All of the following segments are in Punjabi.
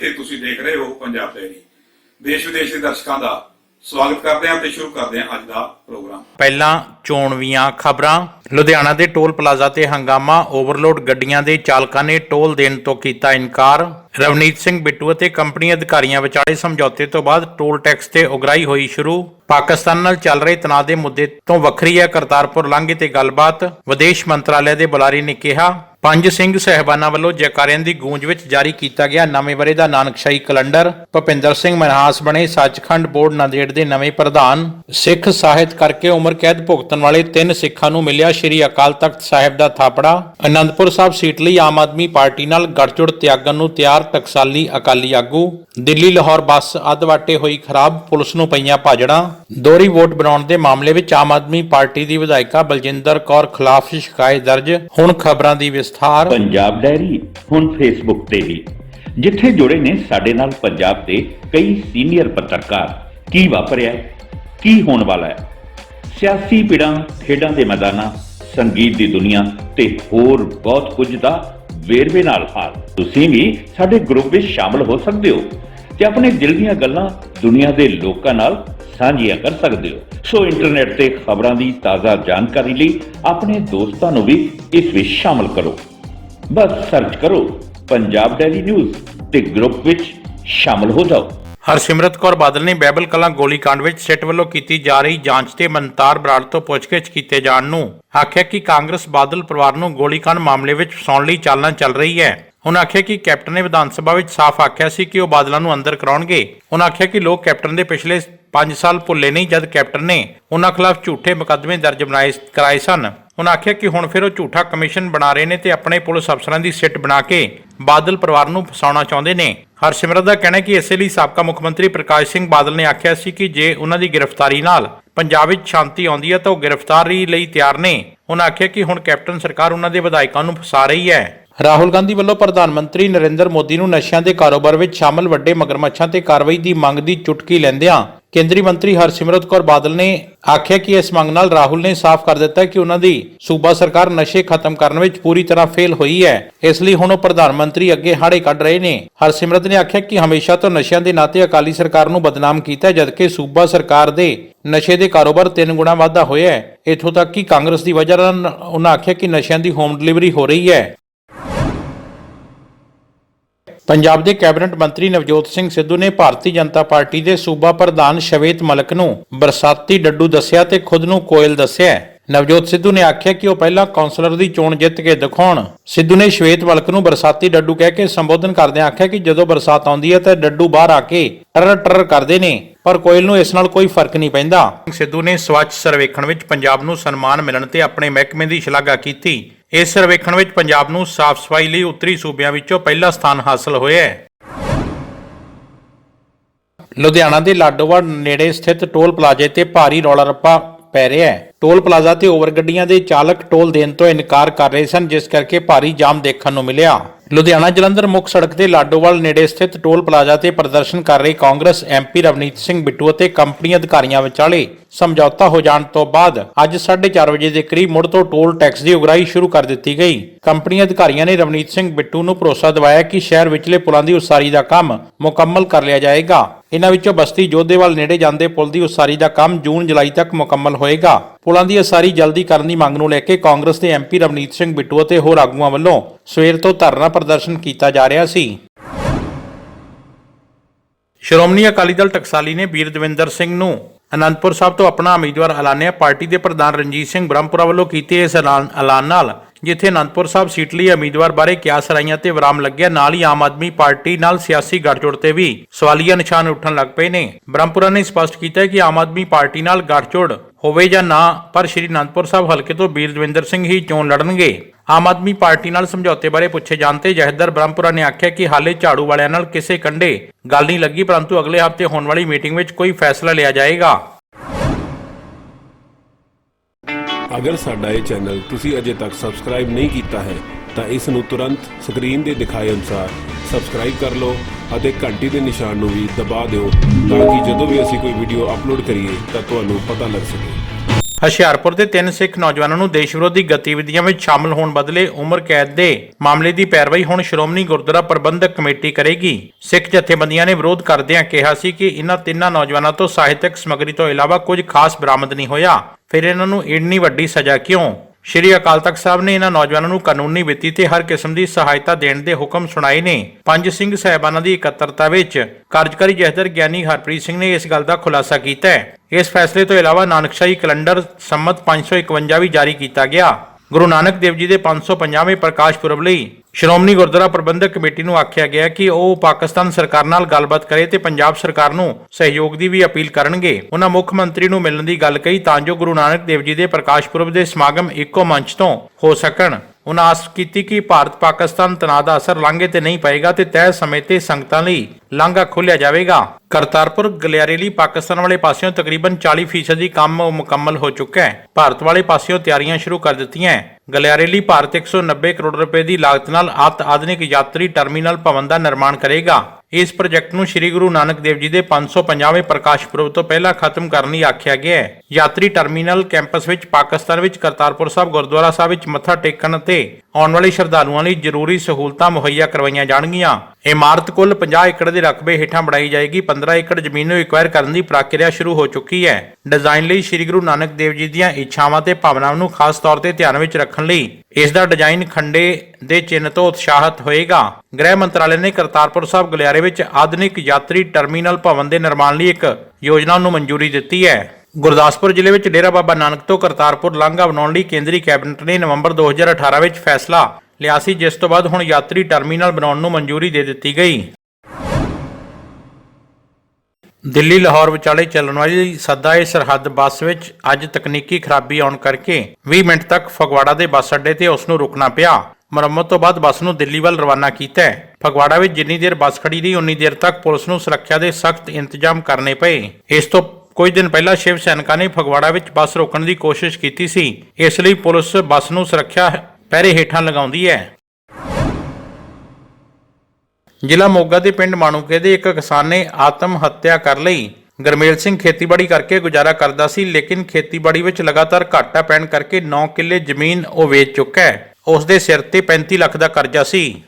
ਤੇ ਤੁਸੀਂ ਦੇਖ ਰਹੇ ਹੋ ਪੰਜਾਬ ਡੈਰੀ ਦੇਸ਼ ਵਿਦੇਸ਼ ਦੇ ਦਰਸ਼ਕਾਂ ਦਾ ਸਵਾਗਤ ਕਰਦੇ ਹਾਂ ਤੇ ਸ਼ੁਰੂ ਕਰਦੇ ਹਾਂ ਅੱਜ ਦਾ ਪ੍ਰੋਗਰਾਮ। ਪਹਿਲਾਂ ਚੋਣਵੀਆਂ ਖਬਰਾਂ। ਲੁਧਿਆਣਾ ਦੇ ਟੋਲ ਪਲਾਜ਼ਾ ਤੇ ਹੰਗਾਮਾ, ਓਵਰਲੋਡ ਗੱਡੀਆਂ ਦੇ ਚਾਲਕਾਂ ਨੇ ਟੋਲ ਦੇਣ ਤੋਂ ਕੀਤਾ ਇਨਕਾਰ। ਰਵਨੀਤ ਸਿੰਘ ਬਿੱਟੂ ਅਤੇ ਕੰਪਨੀ ਅਧਿਕਾਰੀਆਂ ਵਿਚਾਲੇ ਸਮਝੌਤੇ ਤੋਂ ਬਾਅਦ ਟੋਲ ਟੈਕਸ ਤੇ ਉਗਰਾਈ ਹੋਈ ਸ਼ੁਰੂ। ਪਾਕਿਸਤਾਨ ਨਾਲ ਚੱਲ ਰਹੇ ਤਣਾਅ ਦੇ ਮੁੱਦੇ ਤੋਂ ਵੱਖਰੀ ਹੈ ਕਰਤਾਰਪੁਰ ਲਾਂਘੇ ਤੇ ਗੱਲਬਾਤ। ਵਿਦੇਸ਼ ਮੰਤਰਾਲੇ ਦੇ ਬੁਲਾਰੇ ਨੇ ਕਿਹਾ ਪੰਜ ਸਿੰਘ ਸਹਿਬਾਨਾਂ ਵੱਲੋਂ ਜੈਕਾਰਿਆਂ ਦੀ ਗੂੰਜ ਵਿੱਚ ਜਾਰੀ ਕੀਤਾ ਗਿਆ ਨਵੇਂ ਵਰੇ ਦਾ ਨਾਨਕਸ਼ਾਹੀ ਕੈਲੰਡਰ। ਭੁਪਿੰਦਰ ਸਿੰਘ ਮਨਹਾਸ ਬਣੇ ਸੱਚਖੰਡ ਬੋਰਡ ਨਾਂਦੇੜ ਦੇ ਨਵੇਂ ਪ੍ਰਧਾਨ। ਸਿੱਖ ਸਾਹਿਤ ਕਰਕੇ ਉਮਰ ਕੈਦ ਭੁਗਤਣ ਵਾਲੇ ਤਿੰਨ ਸਿੱਖਾਂ ਨੂੰ ਮਿਲਿਆ ਸ੍ਰੀ ਅਕਾਲ ਤਖਤ ਸਾਹਿਬ ਦਾ ਥਾਪੜਾ। ਅਨੰਦਪੁਰ ਸਾਹਿਬ ਸੀਟ ਲਈ ਆਮ ਆਦਮੀ ਪਾਰਟੀ ਨਾਲ ਗੜਜੁੜ ਤਿਆਗਣ ਨੂੰ ਤਿਆਰ ਟਕਸਾਲੀ ਅਕਾਲੀ ਆਗੂ। ਦਿੱਲੀ ਲਾਹੌਰ ਬੱਸ ਅੱਧਵਾਟੇ ਹੋਈ ਖਰਾਬ, ਪੁਲਿਸ ਨੂੰ ਪਈਆਂ ਭਾਜੜਾਂ। ਦੋਹਰੀ ਵੋਟ ਬਣਾਉਣ ਦੇ ਮਾਮਲੇ ਵਿੱਚ ਆਮ ਆਦਮੀ ਪਾਰਟੀ ਦੀ ਵਿਧਾਇਕਾ ਬਲਜਿੰਦਰ ਕੌਰ ਖਿਲਾਫ ਸ਼ਿਕਾਇਤ ਦਰਜ। ਹੁਣ ਖਬਰਾਂ ਦੀ ਵਿਸਥਾਰ। ਪੰਜਾਬ ਡੈਰੀ, ਹੁਣ ਫੇਸਬੁੱਕ ਤੇ ਵੀ। ਜਿੱਥੇ ਜੁੜੇ ਨੇ ਸਾਡੇ ਨਾਲ ਪੰਜਾਬ ਦੇ ਕਈ ਸੀਨੀਅਰ ਪੱਤਰਕਾਰ। ਕੀ ਵਾਪਰਿਆ ਕੀ ਹੋਣ ਵਾਲਾ ਹੈ? ਸਿਆਸੀ ਪਿੜਾਂ ਖੇਡਾਂ ਦੇ ਮੈਦਾਨਾਂ, ਸੰਗੀਤ ਦੀ ਦੁਨੀਆ ਤੇ ਹੋਰ ਬਹੁਤ ਕੁਝ ਦਾ ਵੇਰਵੇ ਨਾਲ ਹਾਲ। ਤੁਸੀਂ ਵੀ ਸਾਡੇ ਗਰੁੱਪ ਵਿੱਚ ਸ਼ਾਮਲ ਹੋ ਸਕਦੇ ਹੋ। ਤੇ ਆਪਣੇ ਦਿਲ ਦੀਆਂ ਗੱਲਾਂ ਦੁਨੀਆ ਦੇ ਲੋਕਾਂ ਨਾਲ ਸਾਂਝੀਆਂ ਕਰ ਸਕਦੇ ਹੋ। ਸੋ ਇੰਟਰਨੈਟ ਤੇ ਖਬਰਾਂ ਦੀ ਤਾਜ਼ਾ ਜਾਣਕਾਰੀ ਲਈ ਆਪਣੇ ਦੋਸਤਾਂ ਨੂੰ ਵੀ ਇਸ ਵਿੱਚ ਸ਼ਾਮਲ ਕਰੋ। ਬਸ ਸਰਚ ਕਰੋ ਪੰਜਾਬ ਡੈਲੀ ਨਿਊਜ਼ ਤੇ ਗਰੁੱਪ ਵਿੱਚ ਸ਼ਾਮਲ ਹੋ ਜਾਓ। ਹਰਸਿਮਰਤ ਕੌਰ ਬਾਦਲ ਨੇ ਬੈਬਲ ਕਲਾਂ ਕਾਂਡ ਵਿੱਚ ਸਿੱਟ ਵੱਲੋਂ ਕੀਤੀ ਜਾ ਰਹੀ ਜਾਂਚ ਤੇ ਮਨਤਾਰ ਬਰਾੜ ਤੋਂ ਪੁੱਛਗਿੱਛ ਕੀਤੇ ਜਾਣ ਨੂੰ। ਆਖਿਆ ਕਿ ਕਾਂਗਰਸ ਬਾਦਲ ਪਰਿਵਾਰ ਨੂੰ ਗੋਲੀ ਕਾਂਡ ਮਾਮਲੇ ਵਿੱਚ ਫਸਾਉਣ ਲਈ ਚਾਲਨਾ ਚੱਲ ਰਹੀ ਹੈ। ਉਹਨਾਂ ਆਖਿਆ ਕਿ ਕੈਪਟਨ ਨੇ ਵਿਧਾਨ ਸਭਾ ਵਿੱਚ ਸਾਫ਼ ਆਖਿਆ ਸੀ ਕਿ ਉਹ ਬਾਦਲਾਂ ਨੂੰ ਅੰਦਰ ਕਰਾਉਣਗੇ। ਉਹਨਾਂ ਆਖਿਆ ਕਿ ਲੋਕ ਕੈਪਟਨ ਦੇ ਪਿਛਲੇ 5 ਸਾਲ ਭੁੱਲੇ ਨਹੀਂ ਜਦ ਕੈਪਟਨ ਨੇ ਉਹਨਾਂ ਖਿਲਾਫ ਝੂਠੇ ਮੁਕੱਦਮੇ ਦਰਜ ਬਣਾਏ ਕਰਾਏ ਸਨ। ਉਹਨਾਂ ਆਖਿਆ ਕਿ ਹੁਣ ਫਿਰ ਉਹ ਝੂਠਾ ਕਮਿਸ਼ਨ ਬਣਾ ਰਹੇ ਨੇ ਤੇ ਆਪਣੇ ਪੁਲਿਸ ਅਫਸਰਾਂ ਦੀ ਸਿੱਟ ਬਣਾ ਕੇ ਬਾਦਲ ਪਰਿਵਾਰ ਨੂੰ ਫਸਾਉਣਾ ਚਾਹੁੰਦੇ ਨੇ। ਹਰਸਿਮਰਤ ਦਾ ਕਹਿਣਾ ਹੈ ਕਿ ਇਸੇ ਲਈ ਸਾਬਕਾ ਮੁੱਖ ਮੰਤਰੀ ਪ੍ਰਕਾਸ਼ ਸਿੰਘ ਬਾਦਲ ਨੇ ਆਖਿਆ ਸੀ ਕਿ ਜੇ ਉਹਨਾਂ ਦੀ ਗ੍ਰਿਫਤਾਰੀ ਨਾਲ ਪੰਜਾਬ ਵਿੱਚ ਸ਼ਾਂਤੀ ਆਉਂਦੀ ਹੈ ਤਾਂ ਉਹ ਗ੍ਰਿਫਤਾਰੀ ਲਈ ਤਿਆਰ ਨੇ। ਉਹਨਾਂ ਆਖਿਆ ਕਿ ਹੁਣ ਕੈਪਟਨ ਸਰਕਾਰ ਉਹਨਾਂ ਦੇ ਵਿਧਾਇਕਾਂ ਨੂੰ ਫਸਾ ਰਹੀ ਹੈ। ਰਾਹੁਲ ਗਾਂਧੀ ਵੱਲੋਂ ਪ੍ਰਧਾਨ ਮੰਤਰੀ ਨਰਿੰਦਰ ਮੋਦੀ ਨੂੰ ਨਸ਼ਿਆਂ ਦੇ ਕਾਰੋਬਾਰ ਵਿੱਚ ਸ਼ਾਮਲ ਵੱਡੇ ਮਗਰਮੱਛਾਂ ਤੇ ਕਾਰਵਾਈ ਦੀ ਮੰਗ ਦੀ ਚੁਟਕੀ ਲੈਂਦਿਆਂ ਕੇਂਦਰੀ ਮੰਤਰੀ ਹਰਸਿਮਰਤ ਕੌਰ ਬਾਦਲ ਨੇ ਆਖਿਆ ਕਿ ਇਸ ਮੰਗ ਨਾਲ ਰਾਹੁਲ ਨੇ ਸਾਫ਼ ਕਰ ਦਿੱਤਾ ਕਿ ਉਹਨਾਂ ਦੀ ਸੂਬਾ ਸਰਕਾਰ ਨਸ਼ੇ ਖਤਮ ਕਰਨ ਵਿੱਚ ਪੂਰੀ ਤਰ੍ਹਾਂ ਫੇਲ ਹੋਈ ਹੈ। ਇਸ ਲਈ ਹੁਣ ਉਹ ਪ੍ਰਧਾਨ ਮੰਤਰੀ ਅੱਗੇ ਹਾੜੇ ਕੱਢ ਰਹੇ ਨੇ। ਹਰਸਿਮਰਤ ਨੇ ਆਖਿਆ ਕਿ ਹਮੇਸ਼ਾ ਤੋਂ ਨਸ਼ਿਆਂ ਦੇ ਨਾਤੇ ਅਕਾਲੀ ਸਰਕਾਰ ਨੂੰ ਬਦਨਾਮ ਕੀਤਾ ਜਦਕਿ ਸੂਬਾ ਸਰਕਾਰ ਦੇ ਨਸ਼ੇ ਦੇ ਕਾਰੋਬਾਰ ਤਿੰਨ ਗੁਣਾ ਵਾਧਾ ਹੋਇਆ ਹੈ। ਇਥੋਂ ਤੱਕ ਕਿ ਕਾਂਗਰਸ ਦੀ ਵਜ੍ਹਾ ਨਾਲ ਉਹਨਾਂ ਆਖਿਆ ਕਿ ਨਸ਼ਿਆਂ ਦੀ ਹੋਮ ਡਿਲੀਵਰੀ ਹੋ ਰਹੀ ਹੈ। ਪੰਜਾਬ ਦੇ ਕੈਬਨਿਟ ਮੰਤਰੀ ਨਵਜੋਤ ਸਿੰਘ ਸਿੱਧੂ ਨੇ ਭਾਰਤੀ ਜਨਤਾ ਪਾਰਟੀ ਦੇ ਸੂਬਾ ਪ੍ਰਧਾਨ ਸ਼ਵੇਤ ਮਲਕ ਨੂੰ ਬਰਸਾਤੀ ਡੱਡੂ ਦੱਸਿਆ ਤੇ ਖੁਦ ਨੂੰ ਕੋਇਲ ਦੱਸਿਆ ਨਵਜੋਤ ਸਿੱਧੂ ਨੇ ਆਖਿਆ ਕਿ ਉਹ ਪਹਿਲਾਂ ਕਾਉਂਸਲਰ ਦੀ ਚੋਣ ਜਿੱਤ ਕੇ ਦਿਖਾਉਣ। ਸਿੱਧੂ ਨੇ ਸ਼ਵੇਤ ਮਲਕ ਨੂੰ ਬਰਸਾਤੀ ਡੱਡੂ ਕਹਿ ਕੇ ਸੰਬੋਧਨ ਕਰਦਿਆਂ ਆਖਿਆ ਕਿ ਜਦੋਂ ਬਰਸਾਤ ਆਉਂਦੀ ਹੈ ਤਾਂ ਡੱਡੂ ਬਾਹਰ ਆ ਕੇ ਟਰ ਟਰ ਕਰਦੇ ਨੇ, ਪਰ ਕੋਇਲ ਨੂੰ ਇਸ ਨਾਲ ਕੋਈ ਫ਼ਰਕ ਨਹੀਂ ਪੈਂਦਾ। ਸਿੱਧੂ ਨੇ ਸਵੱਛ ਸਰਵੇਖਣ ਵਿੱਚ ਪੰਜਾਬ ਨੂੰ ਸਨਮਾਨ ਮਿਲਣ ਤੇ ਆਪਣੇ ਮਹਿਕਮੇ ਦੀ ਸ਼ਲਾਘਾ ਕੀਤੀ। ਇਸ ਸਰਵੇਖਣ ਵਿੱਚ ਪੰਜਾਬ ਨੂੰ ਸਾਫ਼ ਸਫ਼ਾਈ ਲਈ ਉੱਤਰੀ ਸੂਬਿਆਂ ਵਿੱਚੋਂ ਪਹਿਲਾ ਸਥਾਨ ਹਾਸਲ ਹੋਇਆ ਹੈ। ਲੁਧਿਆਣਾ ਦੇ ਲਾਡੋਵਾਲ ਨੇੜੇ ਸਥਿਤ ਟੋਲ ਪਲਾਜ਼ੇ ਤੇ ਭਾਰੀ ਰੌਲਾ ਰੱਪਾ ਪੈ ਰਿਹਾ ਹੈ। ਟੋਲ ਪਲਾਜ਼ਾ ਤੇ ਓਵਰ ਗੱਡੀਆਂ ਦੇ ਚਾਲਕ ਟੋਲ ਦੇਣ ਤੋਂ ਇਨਕਾਰ ਕਰ ਰਹੇ ਸਨ, ਜਿਸ ਕਰਕੇ ਭਾਰੀ ਜਾਮ ਦੇਖਣ ਨੂੰ ਮਿਲਿਆ। ਲੁਧਿਆਣਾ ਜਲੰਧਰ ਮੁੱਖ ਸੜਕ ਤੇ ਲਾਡੋਵਾਲ ਨੇੜੇ ਸਥਿਤ ਟੋਲ ਪਲਾਜ਼ਾ ਤੇ ਪ੍ਰਦਰਸ਼ਨ ਕਰ ਰਹੀ ਕਾਂਗਰਸ ਐਮਪੀ ਰਵਨੀਤ ਸਿੰਘ ਬਿੱਟੂ ਅਤੇ ਕੰਪਨੀ ਅਧਿਕਾਰੀਆਂ ਵਿਚਾਲੇ ਸਮਝੌਤਾ ਹੋ ਜਾਣ ਤੋਂ ਬਾਅਦ ਅੱਜ 4:30 ਵਜੇ ਦੇ ਕਰੀਬ ਮੁੜ ਤੋਂ ਟੋਲ ਟੈਕਸ ਦੀ ਉਗਰਾਈ ਸ਼ੁਰੂ ਕਰ ਦਿੱਤੀ ਗਈ। ਕੰਪਨੀ ਅਧਿਕਾਰੀਆਂ ਨੇ ਰਵਨੀਤ ਸਿੰਘ ਬਿੱਟੂ ਨੂੰ ਭਰੋਸਾ ਦਿਵਾਇਆ ਕਿ ਸ਼ਹਿਰ ਵਿਚਲੇ ਪੁਲਾਂ ਦੀ ਉਸਾਰੀ ਦਾ ਕੰਮ ਮੁਕੰਮਲ ਕਰ ਲਿਆ ਜਾਏਗਾ। ਇਹਨਾਂ ਵਿੱਚੋਂ ਬਸਤੀ ਜੋਧੇਵਾਲ ਨੇੜੇ ਜਾਂਦੇ ਪੁਲ ਦੀ ਉਸਾਰੀ ਦਾ ਕੰਮ ਜੂਨ ਜੁਲਾਈ ਤੱਕ ਮੁਕੰਮਲ ਹੋਏਗਾ। ਪੁਲਾਂ ਦੀ ਉਸਾਰੀ ਜਲਦੀ ਕਰਨ ਦੀ ਮੰਗ ਨੂੰ ਲੈ ਕੇ ਕਾਂਗਰਸ ਦੇ ਐਮਪੀ ਰਵਨੀਤ ਸਿੰਘ ਬਿੱਟੂ ਅਤੇ ਹੋਰ ਆਗੂਆਂ ਵੱਲੋਂ ਸਵੇਰ ਤੋਂ ਧਰਨਾ ਪ੍ਰਦਰਸ਼ਨ ਕੀਤਾ ਜਾ ਰਿਹਾ ਸੀ। ਸ਼੍ਰੋਮਣੀ ਅਕਾਲੀ ਦਲ ਟਕਸਾਲੀ ਨੇ ਵੀਰ ਦਵਿੰਦਰ ਸਿੰਘ ਨੂੰ ਅਨੰਦਪੁਰ ਸਾਹਿਬ ਤੋਂ ਆਪਣਾ ਉਮੀਦਵਾਰ ਐਲਾਨਿਆ। ਪਾਰਟੀ ਦੇ ਪ੍ਰਧਾਨ ਰਣਜੀਤ ਸਿੰਘ ਬ੍ਰਹਮਪੁਰਾ ਵੱਲੋਂ ਕੀਤੇ ਇਸ ਐਲਾਨ ਨਾਲ, ਜਿੱਥੇ ਅਨੰਦਪੁਰ ਸਾਹਿਬ ਸੀਟ ਲਈ ਉਮੀਦਵਾਰ ਬਾਰੇ ਕਿਆਸ ਰਾਈਆਂ ਤੇ ਵਿਰਾਮ ਲੱਗਿਆ, ਨਾਲ ਹੀ ਆਮ ਆਦਮੀ ਪਾਰਟੀ ਨਾਲ ਸਿਆਸੀ ਗੱਠਜੋੜ ਤੇ ਵੀ ਸਵਾਲੀਆ ਨਿਸ਼ਾਨ ਉੱਠਣ ਲੱਗ ਪਏ ਨੇ। ਬ੍ਰਹਮਪੁਰਾ ਨੇ ਸਪਸ਼ਟ ਕੀਤਾ ਕਿ ਆਮ ਆਦਮੀ ਪਾਰਟੀ ਨਾਲ ਗੱਠਜੋੜ ਹੋਵੇ ਜਾਂ ਨਾ, ਪਰ ਸ਼੍ਰੀ ਅਨੰਦਪੁਰ ਸਾਹਿਬ ਹਲਕੇ ਤੋਂ ਬੀਰ ਦਵਿੰਦਰ ਸਿੰਘ ਹੀ ਚੋਣ ਲੜਨਗੇ। ਆਮ ਆਦਮੀ ਪਾਰਟੀ ਨਾਲ ਸਮਝੌਤੇ ਬਾਰੇ ਪੁੱਛੇ ਜਾਣ ਤੇ ਜਹਦਰ ਬ੍ਰਹਮਪੁਰਾ ਨੇ ਆਖਿਆ ਕਿ ਹਾਲੇ ਝਾੜੂ ਵਾਲਿਆਂ ਨਾਲ ਕਿਸੇ ਕੰਡੇ ਗੱਲ ਨਹੀਂ ਲੱਗੀ, ਪਰੰਤੂ ਅਗਲੇ ਹਫ਼ਤੇ ਹੋਣ ਵਾਲੀ ਮੀਟਿੰਗ ਵਿੱਚ ਕੋਈ ਫੈਸਲਾ ਲਿਆ ਜਾਏਗਾ। ਅਗਰ ਸਾਡਾ ਇਹ ਚੈਨਲ ਤੁਸੀਂ ਅਜੇ ਤੱਕ ਸਬਸਕ੍ਰਾਈਬ ਨਹੀਂ ਕੀਤਾ ਹੈ, ਤਾਂ ਇਸ ਨੂੰ ਤੁਰੰਤ ਸਕਰੀਨ ਦੇ ਦਿਖਾਏ ਅਨੁਸਾਰ ਸਬਸਕ੍ਰਾਈਬ ਕਰ ਲਓ ਅਤੇ ਘੰਟੀ ਦੇ ਨਿਸ਼ਾਨ ਨੂੰ ਵੀ ਦਬਾ ਦਿਓ ਤਾਂ ਕਿ ਜਦੋਂ ਵੀ ਅਸੀਂ ਕੋਈ ਵੀਡੀਓ ਅਪਲੋਡ ਕਰੀਏ, ਤਾਂ ਤੁਹਾਨੂੰ ਪਤਾ ਲੱਗ ਸਕੇ। ਹੁਸ਼ਿਆਰਪੁਰ ਦੇ ਤਿੰਨ ਸਿੱਖ ਨੌਜਵਾਨਾਂ ਨੂੰ ਦੇਸ਼ ਵਿਰੋਧੀ ਗਤੀਵਿਧੀਆਂ ਵਿੱਚ ਸ਼ਾਮਲ ਹੋਣ ਬਦਲੇ ਉਮਰ ਕੈਦ ਦੇ ਮਾਮਲੇ ਦੀ ਪੈਰਵਾਈ ਹੁਣ ਸ਼੍ਰੋਮਣੀ ਗੁਰਦੁਆਰਾ ਪ੍ਰਬੰਧਕ ਕਮੇਟੀ ਕਰੇਗੀ। ਸਿੱਖ ਜਥੇਬੰਦੀਆਂ ਨੇ ਵਿਰੋਧ ਕਰਦਿਆਂ ਕਿਹਾ ਸੀ ਕਿ ਇਹਨਾਂ ਤਿੰਨਾਂ ਨੌਜਵਾਨਾਂ ਤੋਂ ਸਾਹਿਤਕ ਸਮੱਗਰੀ ਤੋਂ ਇਲਾਵਾ ਕੁਝ ਖਾਸ ਬਰਾਮਦ ਨਹੀਂ ਹੋਇਆ। ਫਿਰ ਇਹਨਾਂ ਨੂੰ ਇੰਨੀ ਵੱਡੀ ਸਜ਼ਾ ਕਿਉਂ? ਸ਼੍ਰੀ ਅਕਾਲ ਤਖਤ ਸਾਹਿਬ ਨੇ ਇਹਨਾਂ ਨੌਜਵਾਨਾਂ ਨੂੰ ਕਾਨੂੰਨੀ ਵਿੱਤੀ ਤੇ ਹਰ ਕਿਸਮ ਦੀ ਸਹਾਇਤਾ ਦੇਣ ਦੇ ਹੁਕਮ ਸੁਣਾਏ ਨੇ। ਪੰਜ ਸਿੰਘ ਸਾਹਿਬਾਨਾਂ ਦੀ ਇਕੱਤਰਤਾ ਵਿੱਚ ਕਾਰਜਕਾਰੀ ਜਥੇਦਾਰ ਗਿਆਨੀ ਹਰਪ੍ਰੀਤ ਸਿੰਘ ਨੇ ਇਸ ਗੱਲ ਦਾ ਖੁਲਾਸਾ ਕੀਤਾ ਹੈ। ਇਸ ਫੈਸਲੇ ਤੋਂ ਇਲਾਵਾ ਨਾਨਕਸ਼ਾਹੀ ਕੈਲੰਡਰ ਸੰਮਤ 551 ਵੀ ਜਾਰੀ ਕੀਤਾ ਗਿਆ। ਗੁਰੂ ਨਾਨਕ ਦੇਵ ਜੀ ਦੇ 550ਵੇਂ ਪ੍ਰਕਾਸ਼ ਪੁਰਬ ਲਈ ਸ਼੍ਰੋਮਣੀ ਗੁਰਦੁਆਰਾ ਪ੍ਰਬੰਧਕ ਕਮੇਟੀ ਨੂੰ ਆਖਿਆ ਗਿਆ ਕਿ ਉਹ ਪਾਕਿਸਤਾਨ ਸਰਕਾਰ ਨਾਲ ਗੱਲਬਾਤ ਕਰੇ ਤੇ ਪੰਜਾਬ ਸਰਕਾਰ ਨੂੰ ਸਹਿਯੋਗ ਦੀ ਵੀ ਅਪੀਲ ਕਰਨਗੇ। ਉਹਨਾਂ ਮੁੱਖ ਮੰਤਰੀ ਨੂੰ ਮਿਲਣ ਦੀ ਗੱਲ ਕਹੀ ਤਾਂ ਜੋ ਗੁਰੂ ਨਾਨਕ ਦੇਵ ਜੀ ਦੇ ਪ੍ਰਕਾਸ਼ ਪੁਰਬ ਦੇ ਸਮਾਗਮ ਇੱਕੋ ਮੰਚ ਤੋਂ ਹੋ ਸਕਣ। ਉਹਨਾਂ ਆਸ ਕੀਤੀ ਕਿ ਭਾਰਤ ਪਾਕਿਸਤਾਨ ਤਣਾਅ ਦਾ ਅਸਰ ਲਾਂਘੇ ਤੇ ਨਹੀਂ ਪਏਗਾ ਤੇ ਤੈਅ ਸਮੇਂ ਤੇ ਸੰਗਤਾਂ ਲਈ ਲਾਂਘਾ ਖੋਲ੍ਹਿਆ ਜਾਵੇਗਾ। ਕਰਤਾਰਪੁਰ ਗਲਿਆਰੇ ਲਈ ਪਾਕਿਸਤਾਨ ਵਾਲੇ ਪਾਸਿਓਂ ਤਕਰੀਬਨ 40% ਦੀ ਕੰਮ ਮੁਕੰਮਲ ਹੋ ਚੁੱਕਾ ਹੈ। ਭਾਰਤ ਵਾਲੇ ਪਾਸਿਓਂ ਤਿਆਰੀਆਂ ਸ਼ੁਰੂ ਕਰ ਦਿੱਤੀਆਂ ਹੈ। ਗਲਿਆਰੇ ਲਈ ਭਾਰਤ 190 ਕਰੋੜ ਰੁਪਏ ਦੀ ਲਾਗਤ ਨਾਲ ਅਤ ਆਧੁਨਿਕ ਯਾਤਰੀ ਟਰਮੀਨਲ ਭਵਨ ਦਾ ਨਿਰਮਾਣ ਕਰੇਗਾ। ਇਸ ਪ੍ਰੋਜੈਕਟ ਨੂੰ ਸ੍ਰੀ ਗੁਰੂ ਨਾਨਕ ਦੇਵ ਜੀ ਦੇ 550ਵੇਂ ਪ੍ਰਕਾਸ਼ ਪੁਰਬ ਤੋਂ ਪਹਿਲਾਂ ਖਤਮ ਕਰਨ ਲਈ ਆਖਿਆ ਗਿਆ ਹੈ। ਯਾਤਰੀ ਟਰਮੀਨਲ ਕੈਂਪਸ ਵਿੱਚ ਪਾਕਿਸਤਾਨ ਵਿੱਚ ਕਰਤਾਰਪੁਰ ਸਾਹਿਬ, ਗੁਰਦੁਆਰਾ ਸਾਹਿਬ ਵਿੱਚ ਮੱਥਾ ਟੇਕਣ ਅਤੇ ਆਉਣ ਵਾਲੇ ਸ਼ਰਧਾਲੂਆਂ ਲਈ ਜ਼ਰੂਰੀ ਸਹੂਲਤਾਂ ਮੁਹੱਈਆ ਕਰਵਾਈਆਂ ਜਾਣਗੀਆਂ। ਇਮਾਰਤ ਕੁੱਲ 50 ਏਕੜ ਦੇ ਰਕਬੇ ਹੇਠਾਂ ਬਣਾਈ ਜਾਏਗੀ। 15 ਏਕੜ ਜ਼ਮੀਨ ਨੂੰ ਐਕਵਾਇਰ ਕਰਨ ਦੀ ਪ੍ਰਕਿਰਿਆ ਸ਼ੁਰੂ ਹੋ ਚੁੱਕੀ ਹੈ। ਡਿਜ਼ਾਈਨ ਲਈ ਸ੍ਰੀ ਗੁਰੂ ਨਾਨਕ ਦੇਵ ਜੀ ਦੀਆਂ ਇੱਛਾਵਾਂ ਤੇ ਭਾਵਨਾਵਾਂ ਨੂੰ ਖਾਸ ਤੌਰ ਤੇ ਧਿਆਨ ਵਿੱਚ ਰੱਖਣ ਲਈ ਇਸ ਦਾ ਡਿਜ਼ਾਈਨ ਖੰਡੇ ਦੇ ਚਿੰਨ੍ਹ ਤੋਂ ਉਤਸ਼ਾਹਤ ਹੋਏਗਾ। ਗ੍ਰਹਿ ਮੰਤਰਾਲੇ ਨੇ ਕਰਤਾਰਪੁਰ ਸਾਹਿਬ ਗਲਿਆਰੇ ਵਿੱਚ ਆਧੁਨਿਕ ਯਾਤਰੀ ਟਰਮੀਨਲ ਭਵਨ ਦੇ ਨਿਰਮਾਣ ਲਈ ਇੱਕ ਯੋਜਨਾ ਨੂੰ ਮਨਜ਼ੂਰੀ ਦਿੱਤੀ ਹੈ। ਗੁਰਦਾਸਪੁਰ ਜ਼ਿਲ੍ਹੇ ਵਿੱਚ ਡੇਰਾ ਬਾਬਾ ਨਾਨਕ ਤੋਂ ਕਰਤਾਰਪੁਰ ਲਾਂਘਾ ਬਣਾਉਣ ਲਈ ਕੇਂਦਰੀ ਕੈਬਨਿਟ ਨੇ ਨਵੰਬਰ 2018 ਵਿੱਚ ਫੈਸਲਾ ਲਿਆ ਸੀ, ਜਿਸ ਤੋਂ ਬਾਅਦ ਹੁਣ ਯਾਤਰੀ ਟਰਮੀਨਲ ਬਣਾਉਣ ਨੂੰ ਮਨਜ਼ੂਰੀ ਦੇ ਦਿੱਤੀ ਗਈ। ਦਿੱਲੀ ਲਾਹੌਰ ਵਿਚਾਲੇ ਚੱਲਣ ਵਾਲੀ ਸੱਦਾ-ਏ ਸਰਹੱਦ ਬੱਸ ਵਿੱਚ ਅੱਜ ਤਕਨੀਕੀ ਖਰਾਬੀ ਆਉਣ ਕਰਕੇ 20 ਮਿੰਟ ਤੱਕ ਫਗਵਾੜਾ ਦੇ ਬੱਸ ਅੱਡੇ ਤੇ ਉਸ ਨੂੰ ਰੁਕਣਾ ਪਿਆ। ਮੁਰੰਮਤ ਤੋਂ ਬਾਅਦ ਬੱਸ ਨੂੰ ਦਿੱਲੀ ਵੱਲ ਰਵਾਨਾ ਕੀਤਾ ਫਗਵਾੜਾ ਵਿੱਚ ਜਿੰਨੀ ਦੇਰ ਬੱਸ ਖੜੀ ਰਹੀ, ਉਨੀ ਦੇਰ ਤੱਕ ਪੁਲਿਸ ਨੂੰ ਸੁਰੱਖਿਆ ਦੇ ਸਖਤ ਇੰਤਜ਼ਾਮ ਕਰਨੇ ਪਏ। ਇਸ ਤੋਂ ਕੁਝ ਦਿਨ ਪਹਿਲਾਂ ਸ਼ਿਵ ਸੈਨਿਕਾਂ ਨੇ ਫਗਵਾੜਾ ਵਿੱਚ ਬੱਸ ਰੋਕਣ ਦੀ ਕੋਸ਼ਿਸ਼ ਕੀਤੀ ਸੀ। ਇਸ ਲਈ ਪੁਲਿਸ ਬੱਸ ਨੂੰ ਸੁਰੱਖਿਆ ਪਹਿਰੇ ਹੇਠਾਂ ਲਗਾਉਂਦੀ ਹੈ। ਜ਼ਿਲ੍ਹਾ ਮੋਗਾ ਦੇ ਪਿੰਡ ਮਾਣੂਕੇ ਦੇ ਇੱਕ ਕਿਸਾਨ ਨੇ ਆਤਮ ਹੱਤਿਆ ਕਰ ਲਈ। ਗਰਮੇਲ ਸਿੰਘ ਖੇਤੀਬਾੜੀ ਕਰਕੇ ਗੁਜ਼ਾਰਾ ਕਰਦਾ ਸੀ, ਲੇਕਿਨ ਖੇਤੀਬਾੜੀ ਵਿੱਚ ਲਗਾਤਾਰ ਘਾਟਾ ਪੈਣ ਕਰਕੇ 9 ਕਿੱਲੇ ਜ਼ਮੀਨ ਉਹ ਵੇਚ ਚੁੱਕਾ ਹੈ। ਉਸ ਦੇ ਸਿਰ ਤੇ 35 ਲੱਖ ਦਾ ਕਰਜ਼ਾ ਸੀ।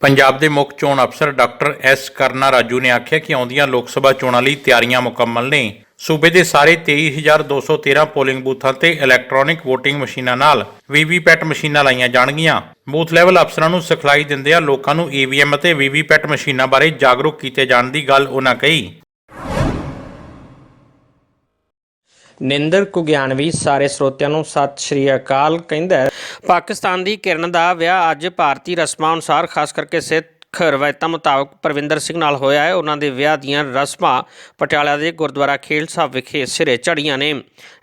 ਪੰਜਾਬ ਦੇ ਮੁੱਖ ਚੋਣ ਅਫਸਰ ਡਾਕਟਰ ਐਸ ਕਰਨਾ ਰਾਜੂ ਨੇ ਆਖਿਆ ਕਿ ਆਉਂਦੀਆਂ ਲੋਕ ਸਭਾ ਚੋਣਾਂ ਲਈ ਤਿਆਰੀਆਂ ਮੁਕੰਮਲ ਨੇ। ਸੂਬੇ ਦੇ ਸਾਰੇ 23213 ਪੋਲਿੰਗ ਬੂਥਾਂ ਤੇ ਇਲੈਕਟ੍ਰੋਨਿਕ VOTING ਮਸ਼ੀਨਾਂ ਨਾਲ ਵੀਵੀਪੈਟ ਮਸ਼ੀਨਾਂ ਲਾਈਆਂ ਜਾਣਗੀਆਂ ਬੂਥ ਲੈਵਲ ਅਫਸਰਾਂ ਨੂੰ ਸਿਖਲਾਈ ਦਿੰਦਿਆਂ ਲੋਕਾਂ ਨੂੰ ਈਵੀਐਮ ਅਤੇ ਵੀਵੀਪੈਟ ਮਸ਼ੀਨਾਂ ਬਾਰੇ ਜਾਗਰੂਕ ਕੀਤੇ ਜਾਣ ਦੀ ਗੱਲ ਉਹਨਾਂ ਕਹੀ ਨਿੰਦਰ ਕੁਗਿਆਨਵੀ ਸਾਰੇ ਸਰੋਤਿਆਂ ਨੂੰ ਸਤਿ ਸ਼੍ਰੀ ਅਕਾਲ ਕਹਿੰਦਾ ਹੈ। ਪਾਕਿਸਤਾਨ ਦੀ ਕਿਰਨ ਦਾ ਵਿਆਹ ਅੱਜ ਭਾਰਤੀ ਰਸਮਾਂ ਅਨੁਸਾਰ, ਖਾਸ ਕਰਕੇ ਸਿੱਖ ਰਵਾਇਤਾਂ ਮੁਤਾਬਕ ਪਰਵਿੰਦਰ ਸਿੰਘ ਨਾਲ ਹੋਇਆ ਹੈ। ਉਹਨਾਂ ਦੇ ਵਿਆਹ ਦੀਆਂ ਰਸਮਾਂ ਪਟਿਆਲਾ ਦੇ ਗੁਰਦੁਆਰਾ ਖੇਲ ਸਾਹਿਬ ਵਿਖੇ ਸਿਰੇ ਚੜੀਆਂ ਨੇ।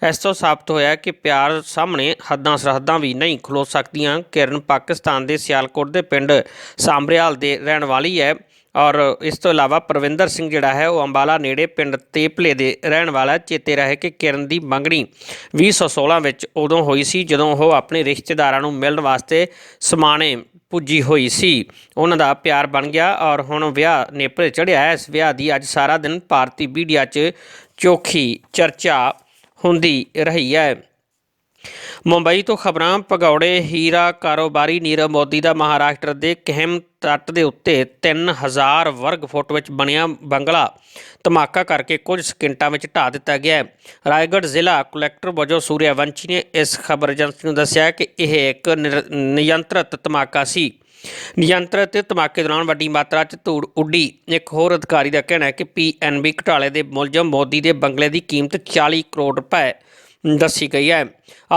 ਇਸ ਤੋਂ ਸਾਬਤ ਹੋਇਆ ਕਿ ਪਿਆਰ ਸਾਹਮਣੇ ਹੱਦਾਂ ਸਰਹੱਦਾਂ ਵੀ ਨਹੀਂ ਖਲੋ ਸਕਦੀਆਂ। ਕਿਰਨ ਪਾਕਿਸਤਾਨ ਦੇ ਸਿਆਲਕੋਟ ਦੇ ਪਿੰਡ ਸਾਂਬਰਿਆਲ ਦੇ ਰਹਿਣ ਵਾਲੀ ਹੈ। ਔਰ ਇਸ ਤੋਂ ਇਲਾਵਾ ਪ੍ਰਵਿੰਦਰ ਸਿੰਘ ਜਿਹੜਾ ਹੈ, ਉਹ ਅੰਬਾਲਾ ਨੇੜੇ ਪਿੰਡ ਤੇਪਲੇ ਦੇ ਰਹਿਣ ਵਾਲਾ ਚੇਤੇ ਰਹੇ ਕਿ ਕਿਰਨ ਦੀ ਮੰਗਣੀ 2016 ਵਿੱਚ ਉਦੋਂ ਹੋਈ ਸੀ, ਜਦੋਂ ਉਹ ਆਪਣੇ ਰਿਸ਼ਤੇਦਾਰਾਂ ਨੂੰ ਮਿਲਣ ਵਾਸਤੇ ਸਮਾਣੇ ਪੁੱਜੀ ਹੋਈ ਸੀ। ਉਹਨਾਂ ਦਾ ਪਿਆਰ ਬਣ ਗਿਆ ਔਰ ਹੁਣ ਵਿਆਹ ਨੇਪਰੇ ਚੜਿਆ ਇਸ ਵਿਆਹ ਦੀ ਅੱਜ ਸਾਰਾ ਦਿਨ ਭਾਰਤੀ ਮੀਡੀਆ 'ਚ ਚੋਖੀ ਚਰਚਾ ਹੁੰਦੀ ਰਹੀ ਹੈ। ਮੁੰਬਈ ਤੋਂ ਖਬਰਾਂ, ਭਗੌੜੇ, ਹੀਰਾ, ਕਾਰੋਬਾਰੀ ਨੀਰਵ ਮੋਦੀ ਦਾ ਮਹਾਰਾਸ਼ਟਰ ਦੇ ਕਹਿਮ ਤੱਟ ਦੇ ਉੱਤੇ 3000 ਵਰਗ ਫੁੱਟ ਵਿੱਚ ਬਣਿਆ ਬੰਗਲਾ। ਧਮਾਕਾ ਕਰਕੇ ਕੁਝ ਸਕਿੰਟਾਂ ਵਿੱਚ ਢਾ ਦਿੱਤਾ ਗਿਆ ਹੈ। ਰਾਏਗੜ੍ਹ ਜ਼ਿਲ੍ਹਾ ਕਲੈਕਟਰ ਵਜੋਂ ਸੂਰਿਆਵੰਸ਼ੀ ਨੇ ਇਸ ਖਬਰ ਏਜੰਸੀ ਨੂੰ ਦੱਸਿਆ ਕਿ ਇਹ ਇੱਕ ਨਿਰ- ਨਿਯੰਤਰਿਤ ਧਮਾਕਾ ਸੀ। ਨਿਯੰਤਰਿਤ ਧਮਾਕੇ ਦੌਰਾਨ ਵੱਡੀ ਮਾਤਰਾ 'ਚ ਧੂੜ ਉੱਡੀ। ਇੱਕ ਹੋਰ ਅਧਿਕਾਰੀ ਦਾ ਕਹਿਣਾ ਹੈ ਕਿ ਪੀਐਨਬੀ ਘੁਟਾਲੇ ਦੇ ਮੁਲਜ਼ਮ ਮੋਦੀ ਦੇ ਬੰਗਲੇ ਦੀ ਕੀਮਤ 40 ਕਰੋੜ ਰੁਪਏ ਦੱਸੀ ਗਈ ਹੈ।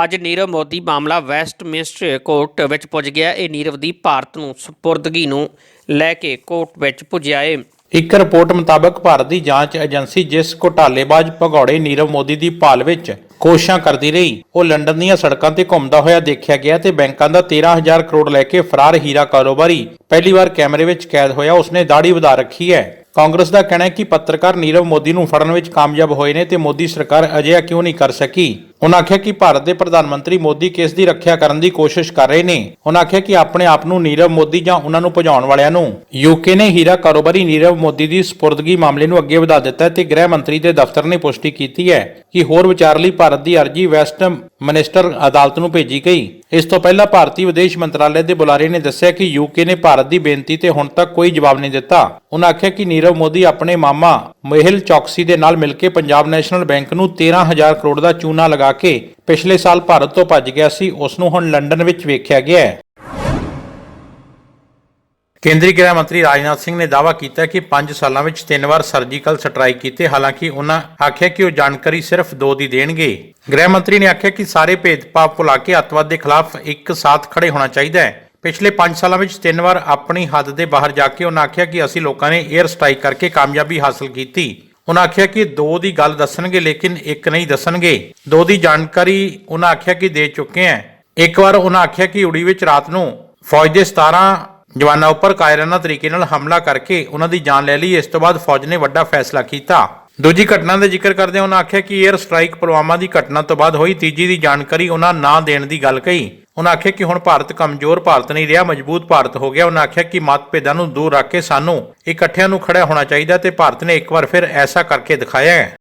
ਅੱਜ ਨੀਰਵ ਮੋਦੀ ਮਾਮਲਾ ਵੈਸਟਮਿੰਸਟਰ ਕੋਰਟ ਵਿੱਚ ਪੁੱਜ ਗਿਆ। ਇਹ ਨੀਰਵ ਦੀ ਭਾਰਤ ਨੂੰ ਸਪੁਰਦਗੀ ਨੂੰ ਲੈ ਕੇ ਕੋਰਟ ਵਿੱਚ ਪੁੱਜਿਆ ਹੈ ਇੱਕ ਰਿਪੋਰਟ ਮੁਤਾਬਕ ਭਾਰਤ ਦੀ ਜਾਂਚ ਏਜੰਸੀ ਜਿਸ ਘੁਟਾਲੇਬਾਜ਼ ਭਗੌੜੇ ਨੀਰਵ ਮੋਦੀ ਦੀ ਭਾਲ ਵਿੱਚ ਕੋਸ਼ਿਸ਼ਾਂ ਕਰਦੀ ਰਹੀ, ਉਹ ਲੰਡਨ ਦੀਆਂ ਸੜਕਾਂ ਤੇ ਘੁੰਮਦਾ ਹੋਇਆ ਦੇਖਿਆ ਗਿਆ ਤੇ ਬੈਂਕਾਂ ਦਾ 13000 ਕਰੋੜ ਲੈ ਕੇ ਫਰਾਰ ਹੀਰਾ ਕਾਰੋਬਾਰੀ ਪਹਿਲੀ ਵਾਰ ਕੈਮਰੇ ਵਿੱਚ ਕੈਦ ਹੋਇਆ, ਉਸਨੇ ਦਾੜੀ ਵਧਾ ਰੱਖੀ ਹੈ। ਕਾਂਗਰਸ ਦਾ ਕਹਿਣਾ ਹੈ ਕਿ ਪੱਤਰਕਾਰ ਨੀਰਵ ਮੋਦੀ ਨੂੰ ਫੜਨ ਵਿੱਚ ਕਾਮਯਾਬ ਹੋਏ ਨੇ ਤੇ ਮੋਦੀ ਸਰਕਾਰ ਅਜਿਹਾ ਕਿਉਂ ਨਹੀਂ ਕਰ ਸਕੀ? ਉਹਨਾਂ ਆਖਿਆ ਕਿ ਭਾਰਤ ਦੇ ਪ੍ਰਧਾਨ ਮੰਤਰੀ ਮੋਦੀ ਕੇਸ ਦੀ ਰੱਖਿਆ ਕਰਨ ਦੀ ਕੋਸ਼ਿਸ਼ ਕਰ ਰਹੇ ਨੇ। ਉਹਨਾਂ ਆਖਿਆ ਕਿ ਆਪਣੇ ਆਪ ਨੂੰ ਨੀਰਵ ਮੋਦੀ ਜਾਂ ਉਹਨਾਂ ਨੂੰ ਭਜਾਉਣ ਵਾਲਿਆਂ ਨੂੰ। ਯੂਕੇ ਨੇ ਹੀਰਾ ਕਾਰੋਬਾਰੀ ਨੀਰਵ ਮੋਦੀ ਦੀ ਸਪੁਰਦਗੀ ਮਾਮਲੇ ਨੂੰ ਅੱਗੇ ਵਧਾ ਦਿੱਤਾ ਤੇ ਗ੍ਰਹਿ ਮੰਤਰੀ ਦੇ ਦਫ਼ਤਰ ਨੇ ਪੁਸ਼ਟੀ ਕੀਤੀ ਹੈ ਕਿ ਹੋਰ ਵਿਚਾਰ ਲਈ ਭਾਰਤ ਦੀ ਅਰਜ਼ੀ ਵੈਸਟ ਮਿਨਿਸਟਰ ਅਦਾਲਤ ਨੂੰ ਭੇਜੀ ਗਈ। ਇਸ ਤੋਂ ਪਹਿਲਾਂ ਭਾਰਤੀ ਵਿਦੇਸ਼ ਮੰਤਰਾਲੇ ਦੇ ਬੁਲਾਰੇ ਨੇ ਦੱਸਿਆ ਕਿ ਯੂਕੇ ਨੇ ਭਾਰਤ ਦੀ ਬੇਨਤੀ ਤੇ ਹੁਣ ਤੱਕ ਕੋਈ ਜਵਾਬ ਨਹੀਂ ਦਿੱਤਾ। ਉਹਨਾਂ ਆਖਿਆ ਕਿ ਨੀਰਵ ਮੋਦੀ ਆਪਣੇ ਮਾਮਾ ਮਹਿਲ ਚੌਕਸੀ ਦੇ ਨਾਲ ਮਿਲ ਕੇ ਪੰਜਾਬ ਨੈਸ਼ਨਲ ਬੈਂਕ ਨੂੰ 13000 ਕਰੋੜ ਦਾ ਚੂਨਾ ਲਗਾ ਕੇ ਪਿਛਲੇ ਸਾਲ ਭਾਰਤ ਤੋਂ ਭੱਜ ਗਿਆ ਸੀ, ਉਸ ਨੂੰ ਹੁਣ ਲੰਡਨ ਵਿੱਚ ਵੇਖਿਆ ਗਿਆ ਹੈ। ਕੇਂਦਰੀ ਗ੍ਰਹਿ ਮੰਤਰੀ ਰਾਜਨਾਥ ਸਿੰਘ ਨੇ ਦਾਅਵਾ ਕੀਤਾ ਕਿ 5 ਸਾਲਾਂ ਵਿੱਚ ਤਿੰਨ ਵਾਰ ਸਰਜੀਕਲ ਸਟ੍ਰਾਈਕ ਕੀਤੇ, ਹਾਲਾਂਕਿ ਉਹਨਾਂ ਆਖਿਆ ਕਿ ਉਹ ਜਾਣਕਾਰੀ ਸਿਰਫ ਦੋ ਦੀ ਦੇਣਗੇ। ਗ੍ਰਹਿ ਮੰਤਰੀ ਨੇ ਆਖਿਆ ਕਿ ਸਾਰੇ ਭੇਦਭਾਵ ਭੁਲਾ ਕੇ ਅੱਤਵਾਦ ਦੇ ਖਿਲਾਫ ਇੱਕ ਸਾਥ ਖੜੇ ਹੋਣਾ ਚਾਹੀਦਾ ਹੈ। ਪਿਛਲੇ 5 ਸਾਲਾਂ ਵਿੱਚ ਤਿੰਨ ਵਾਰ ਆਪਣੀ ਹੱਦ ਦੇ ਬਾਹਰ ਜਾ ਕੇ ਉਹਨਾਂ ਆਖਿਆ ਕਿ ਅਸੀਂ ਲੋਕਾਂ ਨੇ 에ਅਰ ਸਟ੍ਰਾਈਕ ਕਰਕੇ ਕਾਮਯਾਬੀ ਹਾਸਲ ਕੀਤੀ। ਉਹਨਾਂ ਆਖਿਆ ਕਿ ਦੋ ਦੀ ਗੱਲ ਦੱਸਣਗੇ, ਲੇਕਿਨ ਇੱਕ ਨਹੀਂ ਦੱਸਣਗੇ। ਦੋ ਦੀ ਜਾਣਕਾਰੀ ਉਹਨਾਂ ਆਖਿਆ ਕਿ ਦੇ ਚੁੱਕੇ ਹੈ ਇੱਕ ਵਾਰ ਉਹਨਾਂ ਆਖਿਆ ਕਿ ਉੜੀ ਵਿੱਚ ਰਾਤ ਨੂੰ ਫੌਜ ਦੇ 17 ਜਵਾਨਾਂ ਉੱਪਰ ਕਾਇਰਾਨਾ ਤਰੀਕੇ ਨਾਲ ਹਮਲਾ ਕਰਕੇ ਉਹਨਾਂ ਦੀ ਜਾਨ ਲੈ ਲਈ। ਇਸ ਤੋਂ ਬਾਅਦ ਫੌਜ ਨੇ ਵੱਡਾ ਫੈਸਲਾ ਕੀਤਾ। ਦੂਜੀ ਘਟਨਾ ਦਾ ਜ਼ਿਕਰ ਕਰਦਿਆਂ ਉਹਨਾਂ ਆਖਿਆ ਕਿ 에ਅਰ ਸਟ੍ਰਾਈਕ ਪੁਲਵਾਮਾ ਦੀ ਘਟਨਾ ਤੋਂ ਬਾਅਦ ਹੋਈ। ਤੀਜੀ ਦੀ ਜਾਣਕਾਰੀ ਉਹਨਾਂ ਨਾ ਦੇਣ ਦੀ ਗੱਲ ਕਹੀ। ਉਹਨਾਂ ਆਖਿਆ ਕਿ ਹੁਣ ਭਾਰਤ ਕਮਜ਼ੋਰ, ਭਾਰਤ ਨਹੀਂ ਰਿਹਾ, ਮਜ਼ਬੂਤ ਭਾਰਤ ਹੋ ਗਿਆ। ਉਹਨਾਂ ਆਖਿਆ ਕਿ ਮਤਭੇਦਾਂ ਨੂੰ ਦੂਰ ਰੱਖ ਕੇ ਸਾਨੂੰ ਇਕੱਠਿਆਂ ਨੂੰ ਖੜਾ ਹੋਣਾ ਚਾਹੀਦਾ ਤੇ ਭਾਰਤ ਨੇ ਇੱਕ ਵਾਰ ਫਿਰ ਐਸਾ ਕਰਕੇ ਦਿਖਾਇਆ ਹੈ।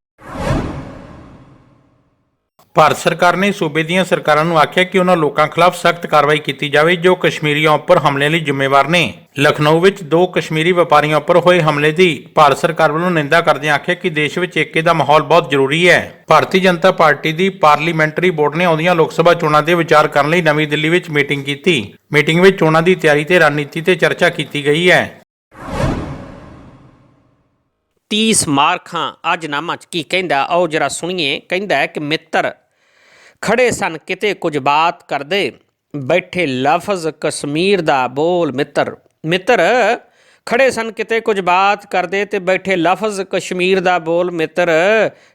ਭਾਰਤ ਸਰਕਾਰ ਨੇ ਸੂਬੇ ਦੀਆਂ ਸਰਕਾਰਾਂ ਨੂੰ ਆਖਿਆ ਕਿ ਉਹਨਾਂ ਲੋਕਾਂ ਖਿਲਾਫ ਸਖਤ ਕਾਰਵਾਈ ਕੀਤੀ ਜਾਵੇ ਜੋ ਕਸ਼ਮੀਰੀਆਂ ਉੱਪਰ ਹਮਲੇ ਲਈ ਜ਼ਿੰਮੇਵਾਰ ਨੇ। ਲਖਨਊ ਵਿੱਚ ਦੋ ਕਸ਼ਮੀਰੀ ਵਪਾਰੀਆਂ ਉੱਪਰ ਹੋਏ ਹਮਲੇ ਦੀ ਭਾਰਤ ਸਰਕਾਰ ਵੱਲੋਂ ਨਿੰਦਾ ਕਰਦਿਆਂ ਆਖਿਆ ਕਿ ਦੇਸ਼ ਵਿੱਚ ਏਕੇ ਦਾ ਮਾਹੌਲ ਬਹੁਤ ਜ਼ਰੂਰੀ ਹੈ। ਭਾਰਤੀ ਜਨਤਾ ਪਾਰਟੀ ਦੀ ਪਾਰਲੀਮੈਂਟਰੀ ਬੋਰਡ ਨੇ ਆਉਂਦੀਆਂ ਲੋਕ ਸਭਾ ਚੋਣਾਂ ਦੇ ਵਿਚਾਰ ਕਰਨ ਲਈ ਨਵੀਂ ਦਿੱਲੀ ਵਿੱਚ ਮੀਟਿੰਗ ਕੀਤੀ। ਮੀਟਿੰਗ ਵਿੱਚ ਚੋਣਾਂ ਦੀ ਤਿਆਰੀ ਤੇ ਰਣਨੀਤੀ ਤੇ ਚਰਚਾ ਕੀਤੀ ਗਈ ਹੈ। 30 ਮਾਰਖਾਂ ਅੱਜ ਨਾਮਾ ਚ ਕੀ ਕਹਿੰਦਾ, ਆਓ ਜਰਾ ਸੁਣੀਏ। ਕਹਿੰਦਾ ਕਿ ਮਿੱਤਰ ਖੜੇ ਸਨ, ਕਿਤੇ ਕੁਝ ਬਾਤ ਕਰਦੇ ਬੈਠੇ ਲਫ਼ਜ਼ ਕਸ਼ਮੀਰ ਦਾ ਬੋਲ ਮਿੱਤਰ। ਮਿੱਤਰ, ਖੜੇ ਸਨ, ਕਿਤੇ ਕੁਝ ਬਾਤ ਕਰਦੇ ਤੇ ਬੈਠੇ ਲਫ਼ਜ਼ ਕਸ਼ਮੀਰ ਦਾ ਬੋਲ ਮਿੱਤਰ।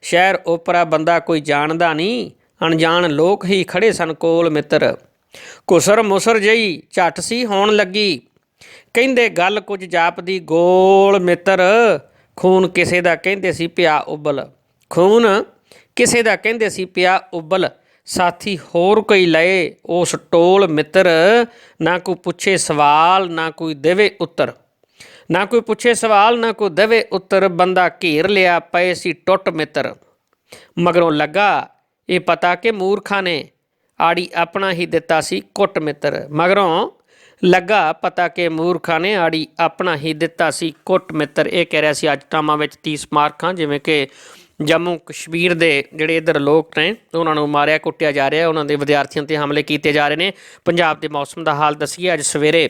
ਸ਼ਹਿਰ ਓਪਰਾ ਬੰਦਾ ਕੋਈ ਜਾਣਦਾ ਨਹੀਂ, ਅਣਜਾਣ ਲੋਕ ਹੀ ਖੜੇ ਸਨ ਕੋਲ ਮਿੱਤਰ। ਕੁਸਰ ਮੁਸਰ ਜਈ ਝੱਟ ਸੀ ਹੋਣ ਲੱਗੀ, ਕਹਿੰਦੇ ਗੱਲ ਕੁਝ ਜਾਪਦੀ ਗੋਲ ਮਿੱਤਰ। ਖੂਨ ਕਿਸੇ ਦਾ ਕਹਿੰਦੇ ਸੀ ਪਿਆ ਉਬਲ। ਖੂਨ ਕਿਸੇ ਦਾ ਕਹਿੰਦੇ ਸੀ ਪਿਆ ਉਬਲ। ਸਾਥੀ ਹੋਰ ਕੋਈ ਲਏ ਉਸ ਟੋਲ ਮਿੱਤਰ? ਨਾ ਕੋਈ ਪੁੱਛੇ ਸਵਾਲ, ਨਾ ਕੋਈ ਦੇਵੇ ਉੱਤਰ। ਨਾ ਕੋਈ ਪੁੱਛੇ ਸਵਾਲ, ਨਾ ਕੋਈ ਦੇਵੇ ਉੱਤਰ। ਬੰਦਾ ਘੇਰ ਲਿਆ, ਪਏ ਸੀ ਟੁੱਟ ਮਿੱਤਰ। ਮਗਰੋਂ ਲੱਗਾ, ਇਹ ਪਤਾ ਕਿ ਮੂਰਖਾਂ ਨੇ ਆੜੀ ਆਪਣਾ ਹੀ ਦਿੱਤਾ ਸੀ ਕੁੱਟ ਮਿੱਤਰ। ਮਗਰੋਂ ਲੱਗਾ, ਪਤਾ ਕਿ ਮੂਰਖਾਂ ਨੇ ਆੜੀ ਆਪਣਾ ਹੀ ਦਿੱਤਾ ਸੀ ਕੁੱਟ ਮਿੱਤਰ। ਇਹ ਕਹਿ ਰਿਹਾ ਸੀ, ਅੱਜ ਟਾਮਾ ਵਿੱਚ 30 ਮਾਰਖਾਂ, ਜਿਵੇਂ ਕਿ ਜੰਮੂ ਕਸ਼ਮੀਰ ਦੇ ਜਿਹੜੇ ਇਧਰ ਲੋਕ ਨੇ, ਉਹਨਾਂ ਨੂੰ ਮਾਰਿਆ, ਕੁੱਟਿਆ ਜਾ ਰਿਹਾ, ਉਹਨਾਂ ਦੇ ਵਿਦਿਆਰਥੀਆਂ ਤੇ ਹਮਲੇ ਕੀਤੇ ਜਾ ਰਹੇ ਨੇ। ਪੰਜਾਬ ਦੇ ਮੌਸਮ ਦਾ ਹਾਲ ਦੱਸੀਏ, ਅੱਜ ਸਵੇਰੇ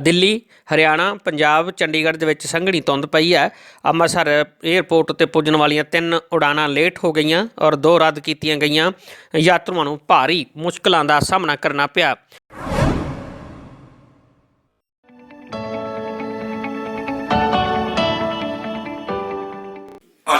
ਦਿੱਲੀ, ਹਰਿਆਣਾ, ਪੰਜਾਬ, ਚੰਡੀਗੜ੍ਹ ਦੇ ਵਿੱਚ ਸੰਘਣੀ ਧੁੰਦ ਪਈ ਹੈ। ਅੰਮ੍ਰਿਤਸਰ 에ਅਰਪੋਰਟ ਉੱਤੇ ਪੁੱਜਣ ਵਾਲੀਆਂ ਤਿੰਨ ਉਡਾਣਾਂ ਲੇਟ ਹੋ ਗਈਆਂ ਔਰ ਦੋ ਰੱਦ ਕੀਤੀਆਂ ਗਈਆਂ। ਯਾਤਰੂਆਂ ਨੂੰ ਭਾਰੀ ਮੁਸ਼ਕਲਾਂ ਦਾ ਸਾਹਮਣਾ ਕਰਨਾ ਪਿਆ।